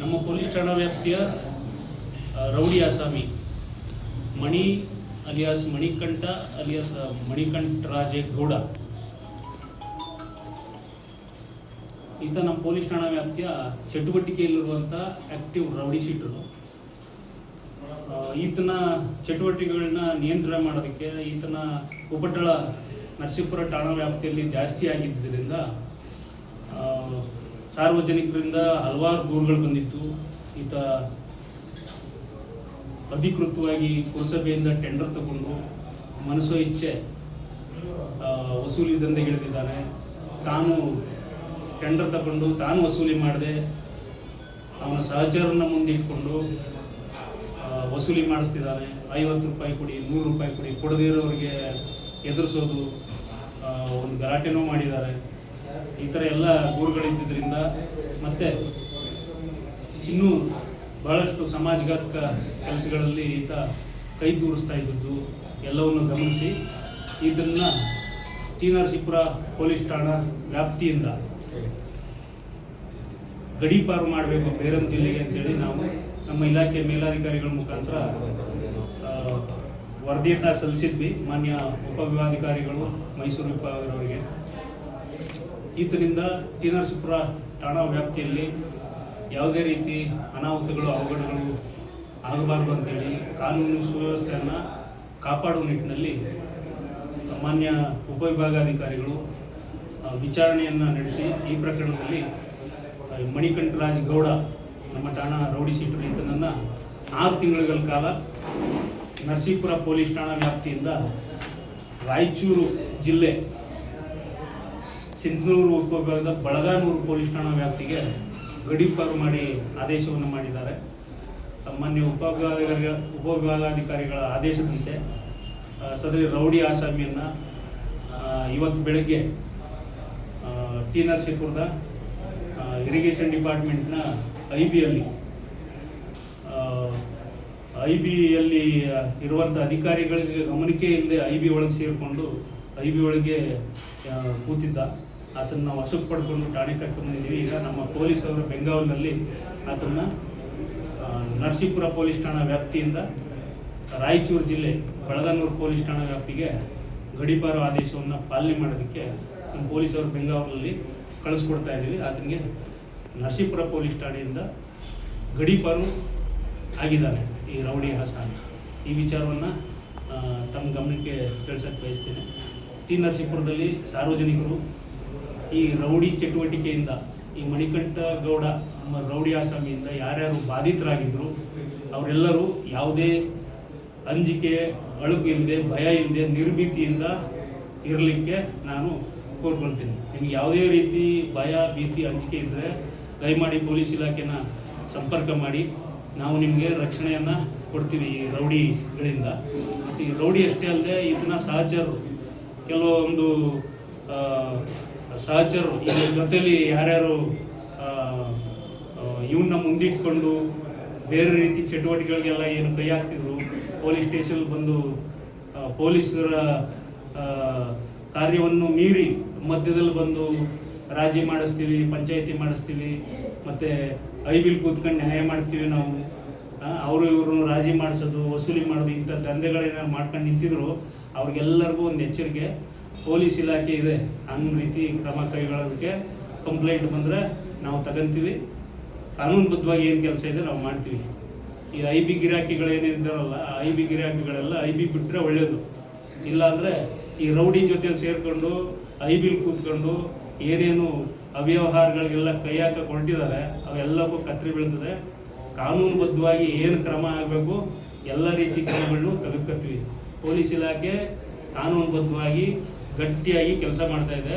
ನಮ್ಮ ಪೊಲೀಸ್ ಠಾಣಾ ವ್ಯಾಪ್ತಿಯ ರೌಡಿ ಆಸಾಮಿ, ಮಣಿ ಅಲಿಯಾಸ್ ಮಣಿಕಂಠ ಅಲಿಯಾಸ್ ಮಣಿಕಂಠ ರಾಜೇಗೌಡ. ಈತ ನಮ್ಮ ಪೊಲೀಸ್ ಠಾಣಾ ವ್ಯಾಪ್ತಿಯ ಚಟುವಟಿಕೆಯಲ್ಲಿರುವಂಥ ಆಕ್ಟಿವ್ ರೌಡಿ ಶೀಟರು ಈತನ ಚಟುವಟಿಕೆಗಳನ್ನ ನಿಯಂತ್ರಣ ಮಾಡೋದಕ್ಕೆ ಈತನ ಉಪಟಳ ನರಸೀಪುರ ಠಾಣಾ ವ್ಯಾಪ್ತಿಯಲ್ಲಿ ಜಾಸ್ತಿ ಆಗಿದ್ದರಿಂದ ಸಾರ್ವಜನಿಕರಿಂದ ಹಲವಾರು ದೂರುಗಳು ಬಂದಿತ್ತು. ಈತ ಅಧಿಕೃತವಾಗಿ ಪುರಸಭೆಯಿಂದ ಟೆಂಡರ್ ತಗೊಂಡು ಮನಸ್ಸೋ ಇಚ್ಛೆ ವಸೂಲಿ ದಂಧೆಗಿಳಿದಿದ್ದಾನೆ ತಾನು ಟೆಂಡರ್ ತಗೊಂಡು ತಾನು ವಸೂಲಿ ಮಾಡದೆ ಅವನ ಸಹಚರನ್ನ ಮುಂದೆ ಇಟ್ಕೊಂಡು ವಸೂಲಿ ಮಾಡಿಸ್ತಿದ್ದಾನೆ. ಐವತ್ತು ರೂಪಾಯಿ ಕೊಡಿ, ನೂರು ರೂಪಾಯಿ ಕೊಡಿ, ಕೊಡದೇ ಇರೋರಿಗೆ ಎದುರಿಸೋದು ಒಂದು ಗಲಾಟೆನೂ ಮಾಡಿದ್ದಾರೆ. ಈ ಥರ ಎಲ್ಲ ದೂರುಗಳಿದ್ದರಿಂದ ಮತ್ತೆ ಇನ್ನೂ ಬಹಳಷ್ಟು ಸಮಾಜಘಾತಕ ಕೆಲಸಗಳಲ್ಲಿ ಈತ ಕೈ ತೂರಿಸ್ತಾ ಇದ್ದದ್ದು ಎಲ್ಲವನ್ನು ಗಮನಿಸಿ ಇದನ್ನು ಟಿ ನರಸೀಪುರ ಪೊಲೀಸ್ ಠಾಣಾ ವ್ಯಾಪ್ತಿಯಿಂದ ಗಡೀಪಾರು ಮಾಡಬೇಕು ಬೇರೊಂದು ಜಿಲ್ಲೆಗೆ ಅಂತೇಳಿ ನಾವು ನಮ್ಮ ಇಲಾಖೆಯ ಮೇಲಾಧಿಕಾರಿಗಳ ಮುಖಾಂತರ ವರದಿಯನ್ನ ಸಲ್ಲಿಸಿದ್ವಿ ಮಾನ್ಯ ಉಪವಿಭಾಗಾಧಿಕಾರಿಗಳು ಮೈಸೂರು ವಿಭಾಗದವರಿಗೆ. ಈತನಿಂದ ಟಿ ನರಸೀಪುರ ಠಾಣಾ ವ್ಯಾಪ್ತಿಯಲ್ಲಿ ಯಾವುದೇ ರೀತಿ ಅನಾಹುತಗಳು, ಅವಘಡಗಳು ಆಗಬಾರದು ಅಂತೇಳಿ ಕಾನೂನು ಸುವ್ಯವಸ್ಥೆಯನ್ನು ಕಾಪಾಡುವ ನಿಟ್ಟಿನಲ್ಲಿ ಮಾನ್ಯ ಉಪವಿಭಾಗಾಧಿಕಾರಿಗಳು ವಿಭಾಗಾಧಿಕಾರಿಗಳು ವಿಚಾರಣೆಯನ್ನು ನಡೆಸಿ ಈ ಪ್ರಕರಣದಲ್ಲಿ ಮಣಿಕಂಠರಾಜ್ ಗೌಡ ನಮ್ಮ ಠಾಣಾ ರೌಡಿ ಶೀಟರ್ ಈತನನ್ನು ಆರು ತಿಂಗಳ ಕಾಲ ನರಸೀಪುರ ಪೊಲೀಸ್ ಠಾಣಾ ವ್ಯಾಪ್ತಿಯಿಂದ ರಾಯಚೂರು ಜಿಲ್ಲೆ ಸಿಂಧನೂರು ಉಪವಿಭಾಗದ ಬಳಗಾನೂರು ಪೊಲೀಸ್ ಠಾಣಾ ವ್ಯಾಪ್ತಿಗೆ ಗಡೀಪಾರು ಮಾಡಿ ಆದೇಶವನ್ನು ಮಾಡಿದ್ದಾರೆ. ಮಾನ್ಯ ಉಪವಿಭಾಗ ಉಪವಿಭಾಗಾಧಿಕಾರಿಗಳ ಆದೇಶದಂತೆ ಸದರಿ ರೌಡಿ ಆಸಾಮಿಯನ್ನು ಇವತ್ತು ಬೆಳಗ್ಗೆ ಟಿ ನರಸೀಪುರದ ಇರಿಗೇಷನ್ ಡಿಪಾರ್ಟ್ಮೆಂಟ್ನ ಐ ಬಿಯಲ್ಲಿ ಐ ಬಿಯಲ್ಲಿ ಇರುವಂಥ ಅಧಿಕಾರಿಗಳಿಗೆ ಗಮನಕ್ಕೆ ಇಲ್ಲದೆ ಐ ಬಿ ಒಳಗೆ ಸೇರಿಕೊಂಡು ಐ ಬಿ ಒಳಗೆ ಕೂತಿದ್ದ. ಆತನ್ನ ನಾವು ವಶಕ್ಕೆ ಪಡ್ಕೊಂಡು ಠಾಣೆ ಕರ್ಕೊಂಡ್ಬಂದಿದ್ದೀವಿ ಈಗ ನಮ್ಮ ಪೊಲೀಸವರು ಬೆಂಗಾವಲಿನಲ್ಲಿ ಆತನ್ನ ಆ, ನರಸೀಪುರ ಪೊಲೀಸ್ ಠಾಣಾ ವ್ಯಾಪ್ತಿಯಿಂದ ರಾಯಚೂರು ಜಿಲ್ಲೆ ಬೆಳಗಾನೂರು ಪೊಲೀಸ್ ಠಾಣಾ ವ್ಯಾಪ್ತಿಗೆ ಗಡಿಪಾರು ಆದೇಶವನ್ನು ಪಾಲನೆ ಮಾಡೋದಕ್ಕೆ ನಮ್ಮ ಪೊಲೀಸರು ಬೆಂಗಾವಲಲ್ಲಿ ಕಳಿಸ್ಕೊಡ್ತಾ ಇದ್ದೀವಿ. ಆತನಿಗೆ ನರಸೀಪುರ ಪೊಲೀಸ್ ಠಾಣೆಯಿಂದ ಗಡೀಪಾರು ಆಗಿದ್ದಾನೆ ಈ ರೌಡಿ ಹಾಸಾನ ಈ ವಿಚಾರವನ್ನು ತಮ್ಮ ಗಮನಕ್ಕೆ ತಿಳಿಸಕ್ಕೆ ಬಯಸ್ತೇನೆ. ಟಿ. ನರಸೀಪುರದಲ್ಲಿ ಸಾರ್ವಜನಿಕರು ಈ ರೌಡಿ ಚಟುವಟಿಕೆಯಿಂದ, ಈ ಮಣಿಕಂಠ ಗೌಡ ನಮ್ಮ ರೌಡಿ ಆಸಾಮಿಯಿಂದ ಯಾರ್ಯಾರು ಬಾಧಿತರಾಗಿದ್ದರು ಅವರೆಲ್ಲರೂ ಯಾವುದೇ ಅಂಜಿಕೆ, ಅಳುಕು ಇಲ್ಲದೆ, ಭಯ ಇಲ್ಲದೆ, ನಿರ್ಭೀತಿಯಿಂದ ಇರಲಿಕ್ಕೆ ನಾನು ಕೋರ್ಕೊಳ್ತೀನಿ. ನಿಮಗೆ ಯಾವುದೇ ರೀತಿ ಭಯ, ಭೀತಿ, ಅಂಜಿಕೆ ಇದ್ದರೆ ದಯಮಾಡಿ ಪೊಲೀಸ್ ಇಲಾಖೆನ ಸಂಪರ್ಕ ಮಾಡಿ. ನಾವು ನಿಮಗೆ ರಕ್ಷಣೆಯನ್ನು ಕೊಡ್ತೀವಿ ಈ ರೌಡಿಗಳಿಂದ. ಮತ್ತು ಈ ರೌಡಿ ಅಷ್ಟೇ ಅಲ್ಲದೆ ಇದನ್ನ ಸಹಜರು ಕೆಲವೊಂದು ಸಹಜರು ಇದ್ರ ಜೊತೆಲಿ ಯಾರ್ಯಾರು ಇವನ್ನ ಮುಂದಿಟ್ಕೊಂಡು ಬೇರೆ ರೀತಿ ಚಟುವಟಿಕೆಗಳಿಗೆಲ್ಲ ಏನು ಕೈ ಹಾಕ್ತಿದ್ರು, ಪೊಲೀಸ್ ಸ್ಟೇಷನ್ ಬಂದು ಪೊಲೀಸರ ಕಾರ್ಯವನ್ನು ಮೀರಿ ಮಧ್ಯದಲ್ಲಿ ಬಂದು ರಾಜಿ ಮಾಡಿಸ್ತೀವಿ, ಪಂಚಾಯಿತಿ ಮಾಡಿಸ್ತೀವಿ, ಮತ್ತು ಐಬಿಲ್ ಕೂತ್ಕೊಂಡು ನ್ಯಾಯ ಮಾಡ್ತೀವಿ ನಾವು. ಅವರು ಇವ್ರನ್ನ ರಾಜಿ ಮಾಡಿಸೋದು, ವಸೂಲಿ ಮಾಡೋದು, ಇಂಥ ದಂಧೆಗಳೇನಾದ್ರು ಮಾಡ್ಕೊಂಡು ನಿಂತಿದ್ರು, ಅವ್ರಿಗೆಲ್ಲರಿಗೂ ಒಂದು ಎಚ್ಚರಿಕೆ. ಪೊಲೀಸ್ ಇಲಾಖೆ ಇದೆ ಅನ್ನೋ ರೀತಿ ಕ್ರಮ ಕೈಗೊಳ್ಳೋದಕ್ಕೆ ಕಂಪ್ಲೇಂಟ್ ಬಂದರೆ ನಾವು ತಗೊಂತೀವಿ. ಕಾನೂನುಬದ್ಧವಾಗಿ ಏನು ಕೆಲಸ ಇದೆ ನಾವು ಮಾಡ್ತೀವಿ. ಈ ಐ ಬಿ ಗಿರಾಕಿಗಳೇನಿದ್ದಾರಲ್ಲ ಐ ಬಿ ಗಿರಾಕಿಗಳೆಲ್ಲ ಐ ಬಿ ಬಿಟ್ಟರೆ ಒಳ್ಳೆಯದು ಇಲ್ಲಾಂದರೆ ಈ ರೌಡಿ ಜೊತೆಲಿ ಸೇರಿಕೊಂಡು, ಐ ಬಿಲ್ ಕೂತ್ಕೊಂಡು ಏನೇನು ಅವ್ಯವಹಾರಗಳಿಗೆಲ್ಲ ಕೈ ಹಾಕಕ್ಕೆ ಅವೆಲ್ಲಕ್ಕೂ ಕತ್ತರಿ ಬೀಳ್ತದೆ. ಕಾನೂನುಬದ್ಧವಾಗಿ ಏನು ಕ್ರಮ ಆಗಬೇಕು, ಎಲ್ಲ ರೀತಿ ಕ್ರಮಗಳನ್ನು ತೆಗೆದುಕೊತೀವಿ ಪೊಲೀಸ್ ಇಲಾಖೆ ಕಾನೂನುಬದ್ಧವಾಗಿ ಗಟ್ಟಿಯಾಗಿ ಕೆಲಸ ಮಾಡ್ತಾ ಇದೆ.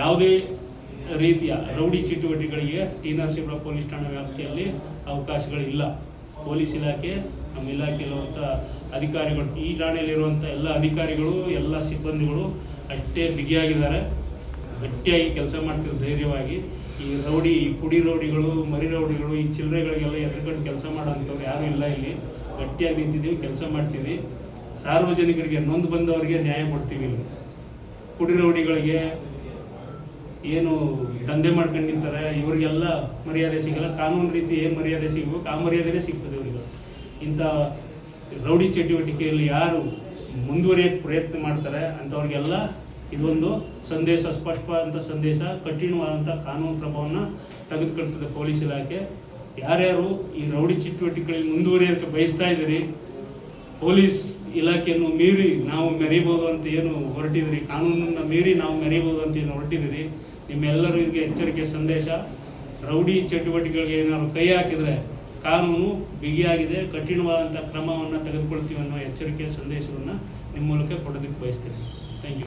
ಯಾವುದೇ ರೀತಿಯ ರೌಡಿ ಚಟುವಟಿಕೆಗಳಿಗೆ ಟಿ ನರಸೀಪುರ ಪೊಲೀಸ್ ಠಾಣಾ ವ್ಯಾಪ್ತಿಯಲ್ಲಿ ಅವಕಾಶಗಳಿಲ್ಲ. ಪೊಲೀಸ್ ಇಲಾಖೆ, ನಮ್ಮ ಇಲಾಖೆಯಲ್ಲಿರುವಂಥ ಅಧಿಕಾರಿಗಳು, ಈ ಠಾಣೆಯಲ್ಲಿರುವಂಥ ಎಲ್ಲ ಅಧಿಕಾರಿಗಳು, ಎಲ್ಲ ಸಿಬ್ಬಂದಿಗಳು ಅಷ್ಟೇ ಬಿಗಿಯಾಗಿದ್ದಾರೆ. ಗಟ್ಟಿಯಾಗಿ ಕೆಲಸ ಮಾಡ್ತೀವಿ ಧೈರ್ಯವಾಗಿ ಈ ರೌಡಿ, ಈ ಪುಡಿ ರೌಡಿಗಳು, ಮರಿ ರೌಡಿಗಳು, ಈ ಚಿಲ್ಲರೆಗಳಿಗೆಲ್ಲ ಎದ್ರುಕೊಂಡು ಕೆಲಸ ಮಾಡೋಂಥವ್ರು ಯಾರೂ ಇಲ್ಲ ಇಲ್ಲಿ. ಗಟ್ಟಿಯಾಗಿ ನಿಂತಿದ್ದೀವಿ, ಕೆಲಸ ಮಾಡ್ತೀವಿ. ಸಾರ್ವಜನಿಕರಿಗೆ ನೊಂದು ಬಂದವರಿಗೆ ನ್ಯಾಯ ಕೊಡ್ತೀವಿ ಇಲ್ಲಿ. ಪುಡಿ ರೌಡಿಗಳಿಗೆ ಏನು ದಂಧೆ ಮಾಡ್ಕೊಂಡು ನಿಂತಾರೆ, ಇವರಿಗೆಲ್ಲ ಮರ್ಯಾದೆ ಸಿಗಲ್ಲ. ಕಾನೂನು ರೀತಿ ಏನು ಮರ್ಯಾದೆ ಸಿಗಬೇಕು ಆ ಮರ್ಯಾದೆನೇ ಸಿಗ್ತದೆ ಇವರಿಗೆ. ಇಂಥ ರೌಡಿ ಚಟುವಟಿಕೆಯಲ್ಲಿ ಯಾರು ಮುಂದುವರಿಯೋಕ್ಕೆ ಪ್ರಯತ್ನ ಮಾಡ್ತಾರೆ, ಅಂಥವ್ರಿಗೆಲ್ಲ ಇದೊಂದು ಸಂದೇಶ ಸ್ಪಷ್ಟವಾದಂಥ ಸಂದೇಶ ಕಠಿಣವಾದಂಥ ಕಾನೂನು ಕ್ರಮವನ್ನು ತೆಗೆದುಕೊಳ್ತದೆ ಪೊಲೀಸ್ ಇಲಾಖೆ. ಯಾರ್ಯಾರು ಈ ರೌಡಿ ಚಟುವಟಿಕೆಗಳಲ್ಲಿ ಮುಂದುವರಿಯೋಕ್ಕೆ ಬಯಸ್ತಾ ಇದ್ದೀರಿ, ಪೊಲೀಸ್ ಇಲಾಖೆಯನ್ನು ಮೀರಿ ನಾವು ಮೆರೀಬೋದು ಅಂತ ಏನು ಹೊರಟಿದಿರಿ ಕಾನೂನನ್ನು ಮೀರಿ ನಾವು ಮೆರೀಬೋದು ಅಂತ ಏನು ಹೊರಟಿದಿರಿ ನಿಮ್ಮೆಲ್ಲರಿಗೆ ಎಚ್ಚರಿಕೆ ಸಂದೇಶ. ರೌಡಿ ಚಟುವಟಿಕೆಗಳಿಗೆ ಏನಾದ್ರು ಕೈ ಹಾಕಿದರೆ ಕಾನೂನು ಬಿಗಿಯಾಗಿದೆ ಕಠಿಣವಾದಂಥ ಕ್ರಮವನ್ನು ತೆಗೆದುಕೊಳ್ತೀವಿ ಅನ್ನೋ ಎಚ್ಚರಿಕೆ ಸಂದೇಶವನ್ನು ನಿಮ್ಮ ಮೂಲಕ ಕೊಡೋದಕ್ಕೆ ಬಯಸ್ತೀನಿ. Thank you